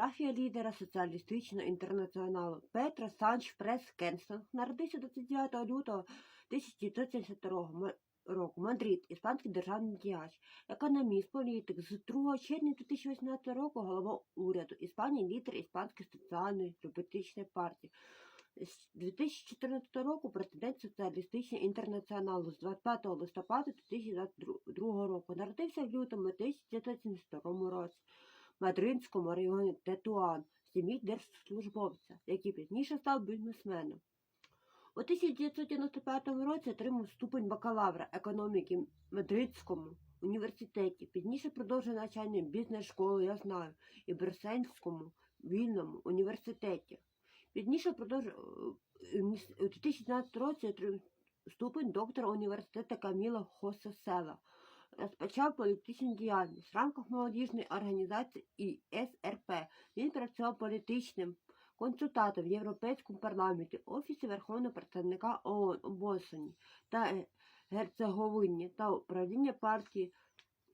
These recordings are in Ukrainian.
Біографія лідера соціалістичного інтернаціоналу Петра Санч Прес Кенсон народився 29 лютого 1972 року. Мадрид, іспанський державний діяч, економіст, політик. З 2 червня 2018 року голова уряду Іспанії, лідер Іспанської соціальної політичної партії. З 2014 року президент соціалістичного інтернаціоналу з 25 листопада 2022 року. Народився в лютому 1972 році Мадридському районі Тетуан в сім'ї держслужбовця, який пізніше став бізнесменом. У 1995 році отримав ступень бакалавра економіки в Мадридському університеті. Пізніше продовжив навчання бізнес-школі, я знаю, і Брюссельському вільному університеті. Пізніше продовжив е, у 2017 році отримав ступень доктора університету Каміла Хосесела. Розпочав політичну діяльність в рамках молодіжної організації ІСРП. Він працював політичним консультантом в Європейському парламенті, Офісі Верховного представника ООН у Босоні та е, Герцеговині та управління партії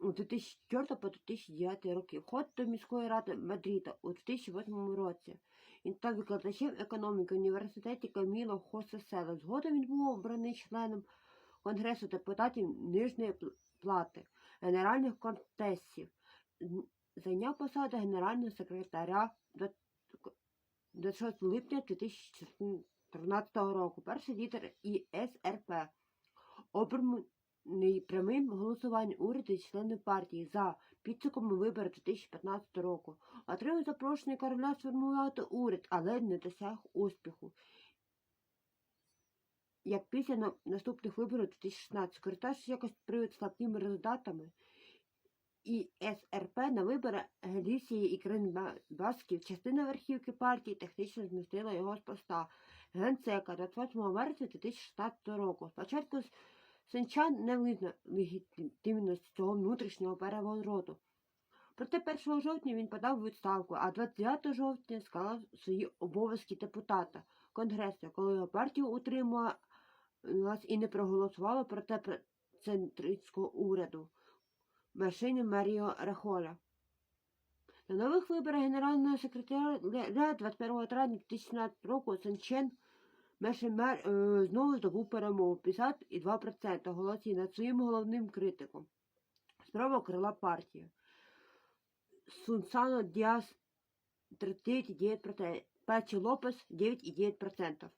у 2004 по 2009 роки. Вход до міської ради Мадрида у 2008 році. Він став викладачем економіки в університеті Каміло Хосесела. Згодом він був обраний членом Конгресу депутатів нижньої плати, генеральних контестів. З- Зайняв посаду генерального секретаря до, до 6 липня 2013 року. Перший лідер ІСРП. Обраний прямим голосуванням уряду і членів партії за підсумками виборів 2015 року. Отримав запрошення короля сформувати уряд, але не досяг успіху. Як після на- наступних виборів 2016 користавшись якось привід слабкими результатами, і СРП на вибори Галісії і Кримбасків частина верхівки партії технічно змістила його з поста генсека 28 вересня 2016 року. Спочатку Сенчан не визнав легітимності цього внутрішнього перевороту. Проте 1 жовтня він подав відставку, а 29 жовтня склав свої обов'язки депутата Конгресу, коли його партія утримала і не проголосувала проти пр- центристського уряду машини Маріо Рахоля. На нових виборах генерального секретаря 21 травня 2017 року Санчен Мешемер е, знову здобув перемогу 52% голосів над своїм головним критиком. Справа крила партії. Сунсано Діас 39,9%, Печі Лопес 9,9%.